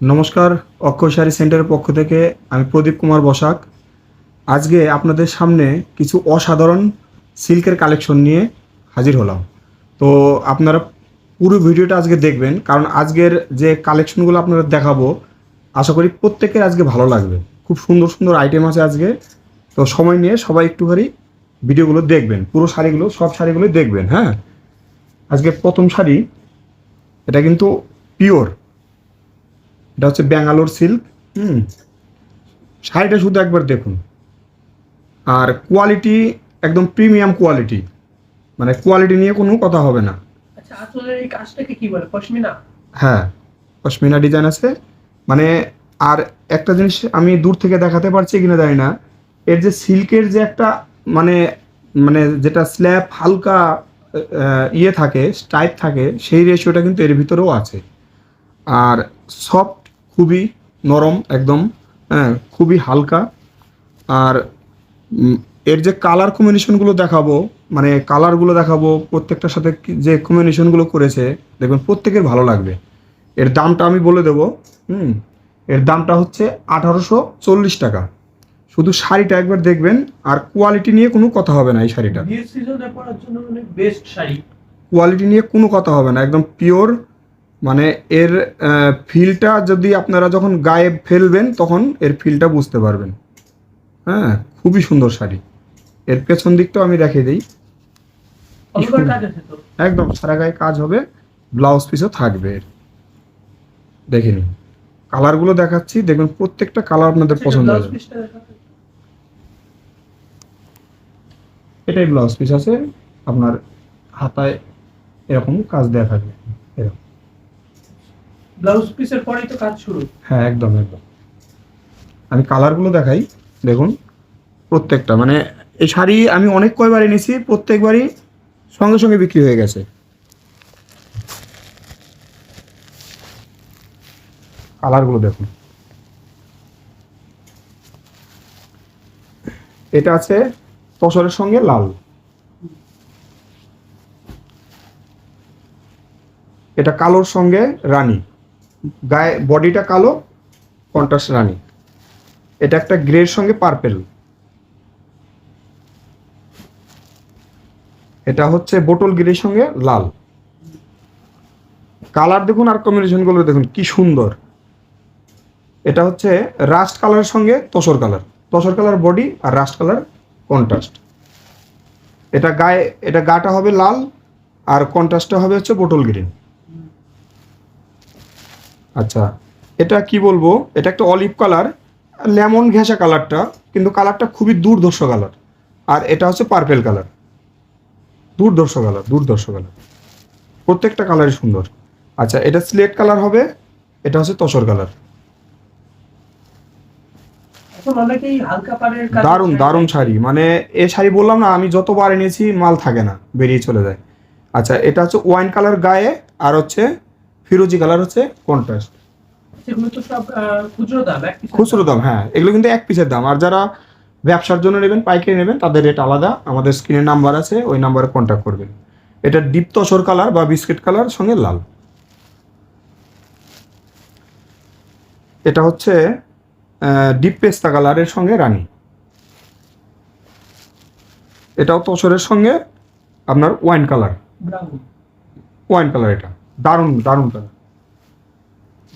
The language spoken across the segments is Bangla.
নমস্কার, অক্ষয় শাড়ি সেন্টারের পক্ষ থেকে আমি প্রদীপ কুমার বসাক। আজকে আপনাদের সামনে কিছু অসাধারণ সিল্কের কালেকশন নিয়ে হাজির হলাম। তো আপনারা পুরো ভিডিওটা আজকে দেখবেন, কারণ আজকের যে কালেকশনগুলো আপনারা দেখাবো, আশা করি প্রত্যেকের আজকে ভালো লাগবে। খুব সুন্দর সুন্দর আইটেম আছে আজকে। তো সময় নিয়ে সবাই একটুখানি ভিডিওগুলো দেখবেন, পুরো শাড়িগুলো, সব শাড়িগুলো দেখবেন হ্যাঁ? আজকে প্রথম শাড়ি, এটা কিন্তু পিওর এটা হচ্ছে ব্যাঙ্গালোর সিল্ক হুম? শাড়িটা শুধু একবার দেখুন। আর কোয়ালিটি একদম প্রিমিয়াম কোয়ালিটি মানে কোয়ালিটি নিয়ে কোনো কথা হবে না। আচ্ছা আসলে এই কাজটাকে কি বলে? পশমিনা? হ্যাঁ পশমিনা ডিজাইন আছে। মানে আর একটা জিনিস আমি দূর থেকে দেখাতে পারছি কিনা জানি না। এর যে সিল্কের যে একটা মানে মানে যেটা স্ল্যাব হালকা ইয়ে থাকে টাইপ থাকে সেই রেশিওটা কিন্তু এর ভিতরেও আছে। আর সফট খুবই নরম একদম হ্যাঁ খুবই হালকা। আর এর যে কালার কম্বিনেশনগুলো দেখাবো মানে কালারগুলো দেখাবো প্রত্যেকটার সাথে যে কম্বিনেশনগুলো করেছে দেখবেন প্রত্যেকের ভালো লাগবে। এর দামটা আমি বলে দেবো হুম এর দামটা হচ্ছে আঠারোশো চল্লিশ টাকা। শুধু শাড়িটা একবার দেখবেন আর কোয়ালিটি নিয়ে কোনো কথা হবে না এই শাড়িটা কোয়ালিটি নিয়ে কোনো কথা হবে না একদম পিওর মানে এর ফিলটা যদি আপনারা যখন গায়ে ফেলবেন তখন এর ফিলটা বুঝতে পারবেন। হ্যাঁ খুবই সুন্দর শাড়ি। এর পেছন দিকটাও আমি দেখিয়ে দিই। আছে একদম সারা গায়ে কাজ হবে ব্লাউজ পিসও থাকবে এর। দেখে নিন। কালারগুলো দেখাচ্ছি দেখবেন প্রত্যেকটা কালার আপনাদের পছন্দ ব্লাউজ হবে। এটাই ব্লাউজ পিস আছে আপনার হাতায় এরকম কাজ দেওয়া থাকবে। এরকম। ব্লাউজ পিসের পরেই তো কাজ শুরু। হ্যাঁ একদম একদম। আমি কালারগুলো দেখাই, দেখুন, প্রত্যেকটা। মানে এই শাড়ি আমি অনেক কয়বার এনেছি, প্রত্যেকবারই সঙ্গে সঙ্গে বিক্রি হয়ে গেছে। কালারগুলো দেখুন। এটা আছে তসরের সঙ্গে লাল। এটা কালোর সঙ্গে রানী। গায়ে, বডিটা কালো, কন্ট্রাস্ট রানী। এটা একটা গ্রের সঙ্গে পার্পেল। এটা হচ্ছে বোটল গ্রের সঙ্গে লাল। কালার দেখুন আর কম্বিনেশনগুলো দেখুন, কি সুন্দর। এটা হচ্ছে রাস্ট কালারের সঙ্গে tussar colour. Tussar colour body আর রাস্ট কালার কন্ট্রাস্ট। এটা গায়ে, এটা গাটা হবে লাল আর কন্ট্রাস্টটা হবে হচ্ছে বোটল গ্রিন। আচ্ছা এটা কি বলব? এটা একটা অলিভ কালার লেমন ঘেঁষা কালারটা কিন্তু কালারটা খুবই দুর্ধর্ষ কালার আর এটা হচ্ছে পার্পেল কালার দুর্ধর্ষ কালার দুর্ধর্ষ কালার প্রত্যেকটা কালারই সুন্দর। আচ্ছা এটা স্লেট কালার হবে এটা হচ্ছে তসর কালার দারুণ দারুণ শাড়ি। মানে এ শাড়ি বললাম না আমি যতবার এনেছি মাল থাকে না বেরিয়ে চলে যায়। আচ্ছা এটা হচ্ছে ওয়াইন কালার গায়ে আর হচ্ছে ফিরোজি কালার হচ্ছে কন্ট্রাস্ট খুচরো দাম খুচরো হ্যাঁ এগুলো কিন্তু এক পিসের দাম। আর যারা ব্যবসার জন্য নেবেন পাইকারি নেবেন তাদের রেট আলাদা। আমাদের স্ক্রিনে নাম্বার আছে ওই নাম্বারে কন্ট্যাক্ট করবেন। এটা ডিপ তসর কালার বা বিস্কিট কালার সঙ্গে লাল। এটা হচ্ছে ডিপ পেস্তা কালারের সঙ্গে রানী। এটাও তসরের সঙ্গে আপনার ওয়াইন কালার ওয়াইন কালার এটা। দারুণ দারুণ কালার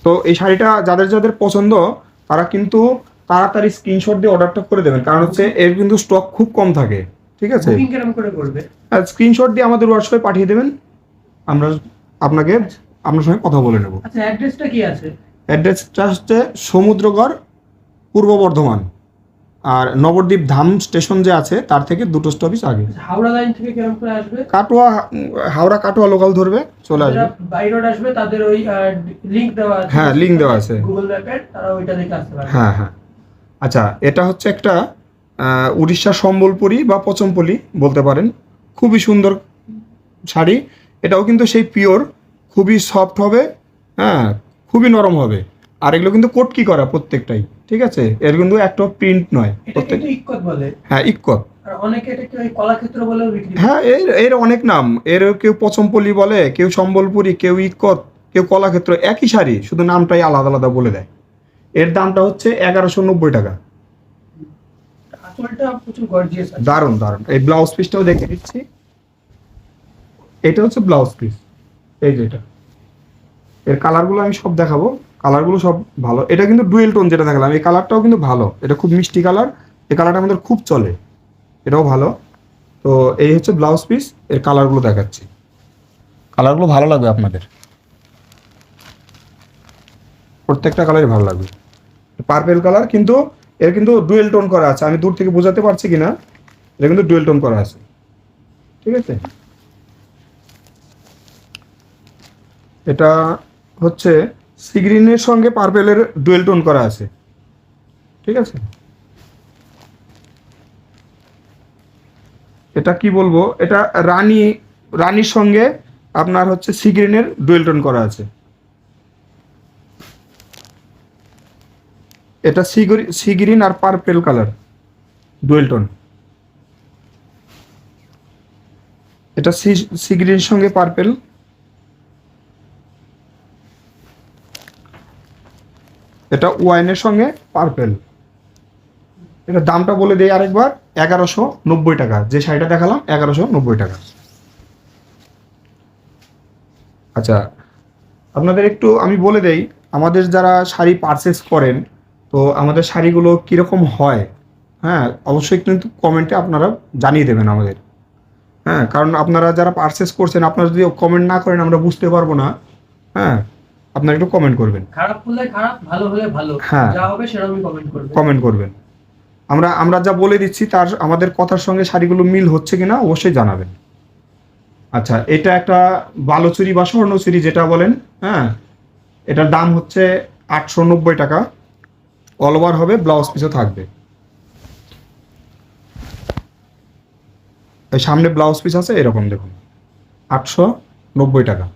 তো এই শাড়িটা যাদের যাদের পছন্দ তারা কিন্তু তাড়াতাড়ি স্ক্রিনশট দিয়ে অর্ডারটা করে দেবেন। কারণ হচ্ছে এর কিন্তু স্টক খুব কম থাকে। ঠিক আছে? স্ক্রিনশট দিয়ে আমাদের হোয়াটসঅ্যাপে পাঠিয়ে দেবেন। আমরা আপনাকে আপনার সঙ্গে কথা বলে নেব। আচ্ছা অ্যাড্রেসটা কি আছে? অ্যাড্রেসটা হচ্ছে সমুদ্রগড় পূর্ব বর্ধমান। আর নবদ্বীপ ধাম স্টেশন যে আছে তার থেকে দুটো স্টপেজ আগে। হাওড়া লাইন থেকে কেরম করে আসবে? কাটোয়া হাওড়া কাটোয়া লোকাল ধরবে চলে আসবে। বাই রোড আসবে তাদের ওই লিংক দেওয়া আছে। হ্যাঁ, link দেওয়া আছে। গুগল ম্যাপের তারা ওইটা দেখে আসতে পারবে। হ্যাঁ হ্যাঁ। আচ্ছা এটা হচ্ছে একটা উড়িষ্যা সম্বলপুরি বা পচমপলি বলতে পারেন। খুবই সুন্দর শাড়ি। এটাও কিন্তু সেই পিওর খুবই সফট হবে হ্যাঁ খুবই নরম হবে। আর এগুলো কিন্তু কোটকি করা প্রত্যেকটাই। ঠিক আছে? এর কিন্তু একটা প্রিন্ট নয়। প্রত্যেক বলে। হ্যাঁ ইক্কত। হ্যাঁ এর এর অনেক নাম। এর কেউ পচমপলি বলে কেউ সম্বলপুরি কেউ ইক্কত কেউ কলাক্ষেত্র একই শাড়ি শুধু নামটাই আলাদা আলাদা বলে দেয়। এর দামটা হচ্ছে এগারোশো নব্বই টাকা। দারুণ দারুণ। এই ব্লাউজ পিসটাও দেখে দিচ্ছি এটা হচ্ছে ব্লাউজ পিস এই যে এটা। এর কালারগুলো আমি সব দেখাবো। কালারগুলো সব ভালো। এটা কিন্তু ডুয়েল টোন যেটা দেখালাম এই কালারটাও কিন্তু ভালো। এটা খুব মিষ্টি কালার এই কালারটা আমাদের খুব চলে। এটাও ভালো। তো এই হচ্ছে ব্লাউজ পিস এর কালারগুলো দেখাচ্ছি। কালারগুলো ভালো লাগবে আপনাদের? প্রত্যেকটা কালারই ভালো লাগবে। পার্পেল কালার কিন্তু এর কিন্তু ডুয়েল টোন করা আছে। আমি দূর থেকে বোঝাতে পারছি কিনা এটা কিন্তু ডুয়েল টোন করা আছে। ঠিক আছে? এটা হচ্ছে সিগ্রিনের সঙ্গে পার্পেলের ডুয়েল টোন করা আছে। ঠিক আছে? এটা কি বলব? এটা রানী, রানীর সঙ্গে আপনার হচ্ছে সিগ্রিনের ডুয়েল টোন করা আছে। এটা সিগরি, সিগ্রিন আর পার্পেল কালার, ডুয়েল টোন। এটা সি- সিগ্রিনের সঙ্গে পার্পেল এটা ওয়াইনের সঙ্গে পার্পেল এটা দামটা বলে দেই আরেকবার, এগারোশো নব্বই টাকা। যে শাড়িটা দেখালাম, এগারোশো নব্বই টাকা। আচ্ছা আপনাদের একটু আমি বলে দেই, আমাদের যারা শাড়ি পারচেস করেন, তো আমাদের শাড়িগুলো কীরকম হয় হ্যাঁ অবশ্যই কিন্তু কমেন্টে আপনারা জানিয়ে দেবেন আমাদের। হ্যাঁ কারণ আপনারা যারা পারচেস করছেন, আপনারা যদি কমেন্ট না করেন, আমরা বুঝতে পারব না। হ্যাঁ আপনারা একটু কমেন্ট করবেন। খারাপ হলে খারাপ ভালো হলে ভালো। হ্যাঁ। যা হবে সেরকমই কমেন্ট করবে কমেন্ট করবেন। আমরা আমরা যা বলে দিচ্ছি তার আমাদের কথার সঙ্গে শাড়িগুলো মিল হচ্ছে কিনা অবশ্যই জানাবেন। আচ্ছা এটা একটা বালোচুরি বা স্বর্ণচুরি যেটা বলেন হ্যাঁ? এটার দাম হচ্ছে আটশো নব্বই টাকা। অল ওভার হবে ব্লাউজ পিসও থাকবে। সামনে ব্লাউজ পিস আছে এরকম দেখুন। আটশো নব্বই টাকা।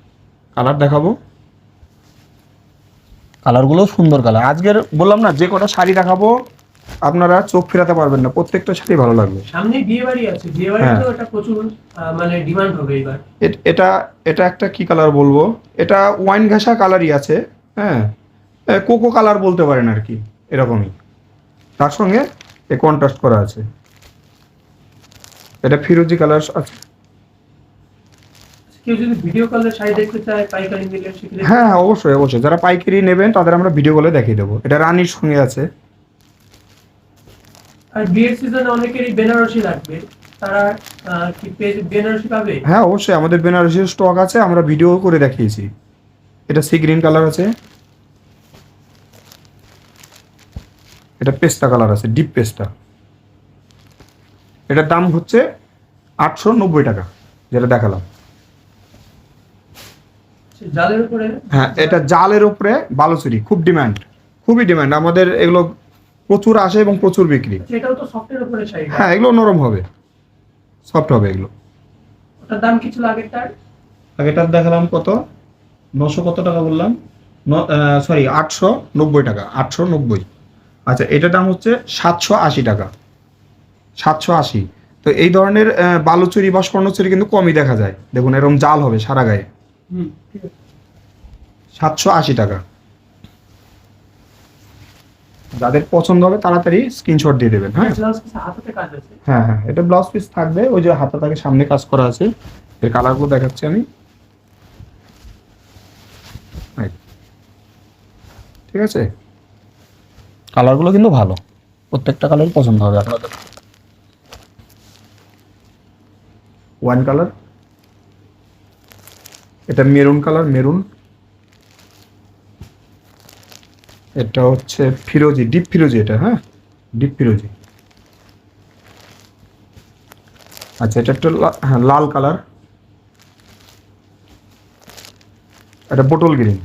কালার দেখাবো। কালারগুলো সুন্দর কালার। আজকের বললাম না যে কটা শাড়ি দেখাবো আপনারা চোখ ফেরাতে পারবেন না প্রত্যেকটা শাড়ি ভালো লাগবে। সামনে বিয়ে বাড়ি আছে বিয়ে হ্যাঁ। বাড়িতেও এটা প্রচুর মানে ডিমান্ড হবে এবার। এটা এটা একটা কি কালার বলব? এটা ওয়াইন ঘাসা কালারই আছে হ্যাঁ। কোকো কালার বলতে পারেন আর কি এরকমই। তার সঙ্গে এ কন্ট্রাস্ট করা আছে। এটা ফিরোজি কালার আছে। কেউ যদি ভিডিও কলের শাড়ি দেখতে চায় পাইকারি নিলে সেগুলো হ্যাঁ হ্যাঁ অবশ্যই অবশ্যই। যারা পাইকারি নেবেন তাদের আমরা ভিডিও কলে দেখিয়ে দেবো। এটা রানীর সঙ্গে আছে। আর বিয়ের সিজনে অনেকেরই বেনারসি লাগবে। তারা কি বেনারসি পাবে? হ্যাঁ অবশ্যই আমাদের বেনারসির স্টক আছে আমরা ভিডিও করে দেখিয়েছি। এটা সি গ্রিন কালার আছে। এটা পেস্তা কালার আছে ডিপ পেস্তা। এটার দাম হচ্ছে আটশো নব্বই টাকা যেটা দেখালাম। জালের উপরে? হ্যাঁ এটা জালের উপরে বালুচুরি খুব ডিমান্ড খুবই ডিমান্ড আমাদের এগুলো প্রচুর আসে এবং প্রচুর বিক্রি। সেটাও তো সফটের উপরে শাড়ি হ্যাঁ এগুলো নরম হবে। সফট হবে এগুলো। ওটার দাম কিছু আগেরটার আগেটার দেখালাম কত? নশো কত টাকা বললাম? সরি আটশো নব্বই টাকা আটশো নব্বই। আচ্ছা এটার দাম হচ্ছে সাতশো আশি টাকা। সাতশো আশি। তো এই ধরনের বালুচুরি বা স্বর্ণচুরি কিন্তু কমই দেখা যায়। দেখুন এরকম জাল হবে সারা গায়ে। সাতশো আশি টাকা। যাদের পছন্দ হবে তাড়াতাড়ি স্ক্রিনশট দিয়ে দেবেন হ্যাঁ? হ্যাঁ হ্যাঁ এটা ব্লাউজ পিস থাকবে ওই যে হাতা থাকে সামনে কাজ করা আছে। এর কালারগুলো দেখাচ্ছি আমি। ঠিক আছে? কালারগুলো কিন্তু ভালো। প্রত্যেকটা কালার পছন্দ হবে আপনাদের। ওয়ান কালার এটা মেরুন কালার, মেরুন। এটা হচ্ছে ফিরোজি, ডিপ ফিরোজি এটা হ্যাঁ? ডিপ ফিরোজি। আচ্ছা এটা একটা হ্যাঁ লাল কালার। এটা বোটল গ্রিন।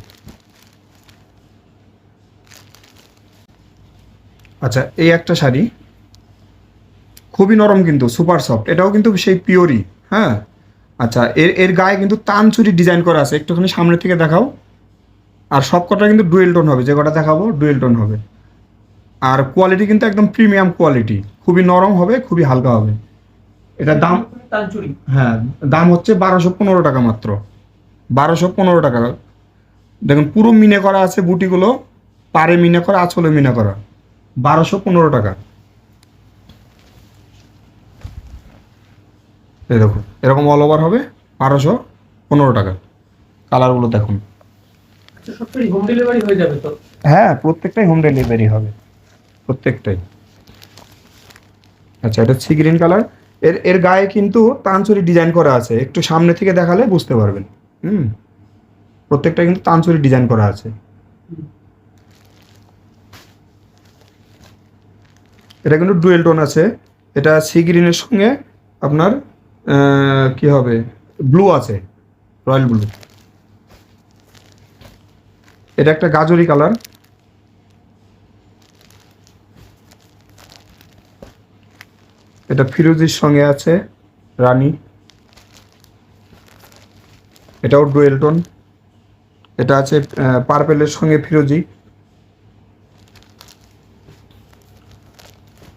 আচ্ছা এই একটা শাড়ি। খুবই নরম কিন্তু, সুপার সফট। এটাও কিন্তু সেই পিওরি হ্যাঁ? আচ্ছা এর এর গায়ে কিন্তু তানচুরি ডিজাইন করা আছে। একটুখানি সামনে থেকে দেখাও। আর সব কটা কিন্তু ডুয়েল টোন হবে যে কটা দেখাবো ডুয়েল টোন হবে। আর কোয়ালিটি কিন্তু একদম প্রিমিয়াম কোয়ালিটি খুবই নরম হবে খুবই হালকা হবে। এটার দাম তানচুরি হ্যাঁ দাম হচ্ছে বারোশো পনেরো টাকা মাত্র। বারোশো পনেরো টাকা। দেখুন পুরো মিনে করা আছে বুটিগুলো পারে মিনে করা আঁচলে মিনে করা। বারোশো পনেরো টাকা। এই দেখুন এরকম অল ওভার হবে বারোশো পনেরো টাকা। কালারগুলো দেখুন। হোম ডেলিভারি হয়ে যাবে তো? হ্যাঁ প্রত্যেকটাই হোম ডেলিভারি হবে। প্রত্যেকটাই। আচ্ছা এটা সি গ্রিন কালারের এর গায়ে কিন্তু তানচুরি ডিজাইন করা আছে। একটু সামনে থেকে দেখালে বুঝতে পারবেন। হুম? প্রত্যেকটা কিন্তু তানচুরি ডিজাইন করা আছে। এটা কিন্তু ডুয়েল টোন আছে। এটা সি গ্রিনের সঙ্গে আপনার কি হবে? ব্লু আছে রয়্যাল ব্লু এটা একটা গাজরি কালার এটা ফিরোজির সঙ্গে আছে, রানী। এটাও ডুয়েল টোন এটা আছে পার্পেলের সঙ্গে ফিরোজি।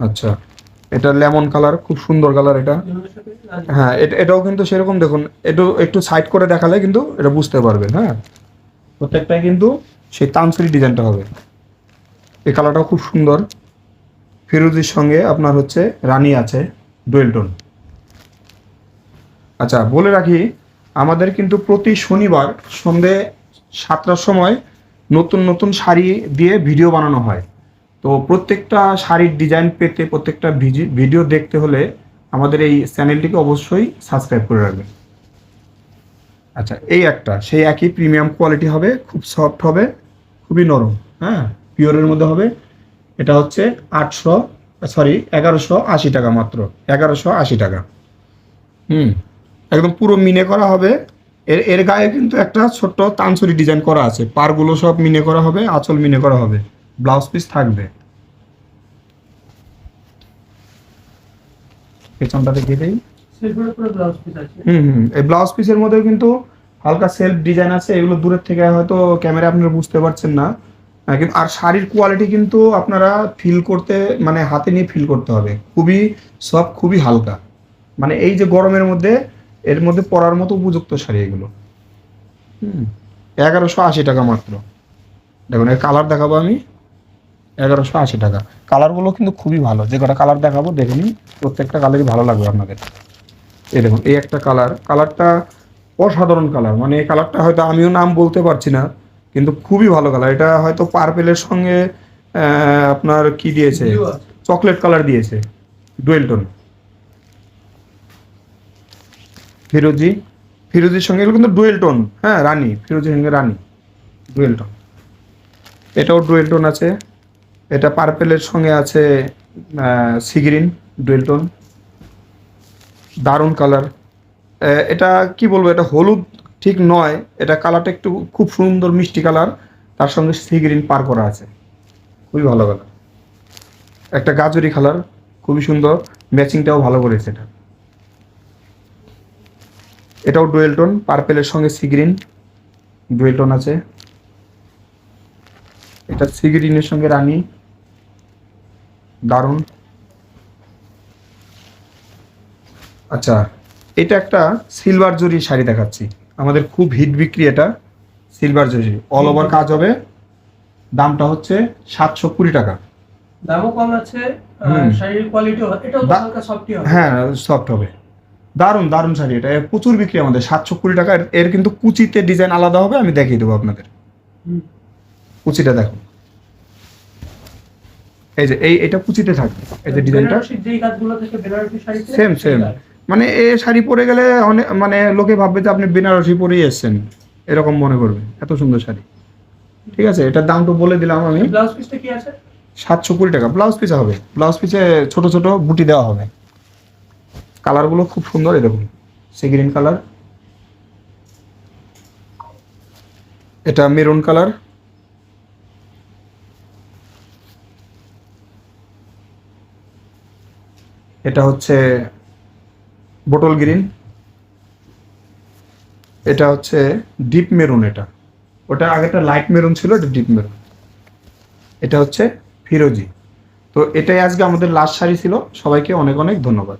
আচ্ছা। এটা লেমন কালার, খুব সুন্দর কালার এটা। হ্যাঁ এটা এটাও কিন্তু সেরকম দেখুন, একটু একটু সাইড করে দেখালে কিন্তু এটা বুঝতে পারবেন হ্যাঁ। প্রত্যেকটাই কিন্তু সেই তানসুরি ডিজাইনটা হবে। এই কালারটাও খুব সুন্দর। ফিরোজির সঙ্গে আপনার হচ্ছে রানী আছে, ডুয়েল টোন। আচ্ছা বলে রাখি, আমাদের কিন্তু প্রতি শনিবার সন্ধে সাতটার সময় নতুন নতুন শাড়ি দিয়ে ভিডিও বানানো হয়। তো প্রত্যেকটা শাড়ির ডিজাইন পেতে, প্রত্যেকটা ভিডিও দেখতে হলে আমাদের এই চ্যানেলটিকে অবশ্যই সাবস্ক্রাইব করে রাখবেন। আচ্ছা এই একটা, সেই একই প্রিমিয়াম কোয়ালিটি হবে, খুব সফট হবে, খুবই নরম হ্যাঁ পিওরের মধ্যে হবে। এটা হচ্ছে আটশো সরি এগারোশো আশি টাকা মাত্র, এগারোশো আশি টাকা। হুম, একদম পুরো মিনে করা হবে। এর এর গায়ে কিন্তু একটা ছোট্ট তানসুরি ডিজাইন করা আছে পারগুলো সব মিনে করা হবে, আঁচল মিনে করা হবে। ব্লাউজ পিস থাকবে। পেছনটা দেখিয়ে দিই। ব্লাউজ পিস আছে। হুম হুম এই ব্লাউজ পিসের মধ্যেও কিন্তু হালকা সেলফ ডিজাইন আছে। এগুলো দূরের থেকে হয়তো ক্যামেরা আপনারা বুঝতে পারছেন না। কিন্তু আর শাড়ির কোয়ালিটি কিন্তু আপনারা ফিল করতে মানে হাতে নিয়ে ফিল করতে হবে। খুবই সব খুবই হালকা। মানে এই যে গরমের মধ্যে এর মধ্যে পরার মতো উপযুক্ত শাড়ি এগুলো। হুম এগারোশো আশি টাকা মাত্র। দেখুন এর কালার দেখাবো আমি। এগারোশো আশি টাকা। কালারগুলো কিন্তু খুবই ভালো। যে কটা কালার দেখাবো দেখে নিন প্রত্যেকটা কালারই ভালো লাগবে আপনাদের। এই দেখুন এই একটা কালার কালারটা অসাধারণ কালার মানে এই কালারটা হয়তো আমিও নাম বলতে পারছি না কিন্তু খুবই ভালো কালার এটা হয়তো পার্পেলের সঙ্গে আপনার কি দিয়েছে? চকলেট কালার দিয়েছে। ডুয়েল টোন ফিরোজি ফিরোজির সঙ্গে এগুলো কিন্তু ডুয়েল টোন হ্যাঁ রানী। ফিরোজির সঙ্গে রানী। ডুয়েল টোন এটাও ডুয়েল টোন আছে। এটা পার্পেলের সঙ্গে আছে সিগ্রিন ডুয়েল টোন দারুণ কালার এটা কি বলব, এটা হলুদ ঠিক নয়, এটা কালারটা একটু খুব সুন্দর মিষ্টি কালার তার সঙ্গে সিগ্রিন পার করা আছে। খুবই ভালো কালার একটা গাজরি কালার খুবই সুন্দর ম্যাচিংটাও ভালো করেছে এটা। এটাও ডুয়েল টোন পার্পেলের সঙ্গে সি গ্রিন ডুয়েল টোন আছে। এটা সি গ্রিনের সঙ্গে রানী। দারুণ। আচ্ছা এটা একটা সিলভার জরি শাড়ি দেখাচ্ছি। আমাদের খুব হিট বিক্রি এটা সিলভার জরি। অল ওভার কাজ হবে। দামটা হচ্ছে সাতশো কুড়ি টাকা। দামও কম আছে শাড়ির কোয়ালিটিও এটাও হালকা সফটই হবে। হ্যাঁ সফট হবে। দারুণ দারুণ শাড়ি এটা। প্রচুর বিক্রি আমাদের সাতশো কুড়ি টাকা। এর- কিন্তু কুচিতে ডিজাইন আলাদা হবে আমি দেখিয়ে দেবো আপনাদের। কুচিটা দেখুন এই যে এই এটা কুচিতে থাকবে। এই যে ডিজাইনটা সেম সেম মানে এ শাড়ি পরে গেলে অনেক মানে লোকে ভাববে যে আপনি বেনারসি পরেই এসেছেন। এরকম মনে করবে। এত সুন্দর শাড়ি। ঠিক আছে এটার দাম তো বলে দিলাম আমি। ব্লাউজ পিসটা কি আছে? সাতশো কুড়ি টাকা। ব্লাউজ পিস হবে। ব্লাউজ পিসে ছোট ছোট বুটি দেওয়া হবে। কালারগুলো খুব সুন্দর দেখুন। সি গ্রিন কালার এটা মেরুন কালার এটা হচ্ছে বোটল গ্রিন। এটা হচ্ছে ডিপ মেরুন এটা। ওটা আগেটা লাইট মেরুন ছিল, এটা ডিপ মেরুন। এটা হচ্ছে ফিরোজি। তো এটাই আজকে আমাদের লাস্ট শাড়ি ছিল। সবাইকে অনেক অনেক ধন্যবাদ।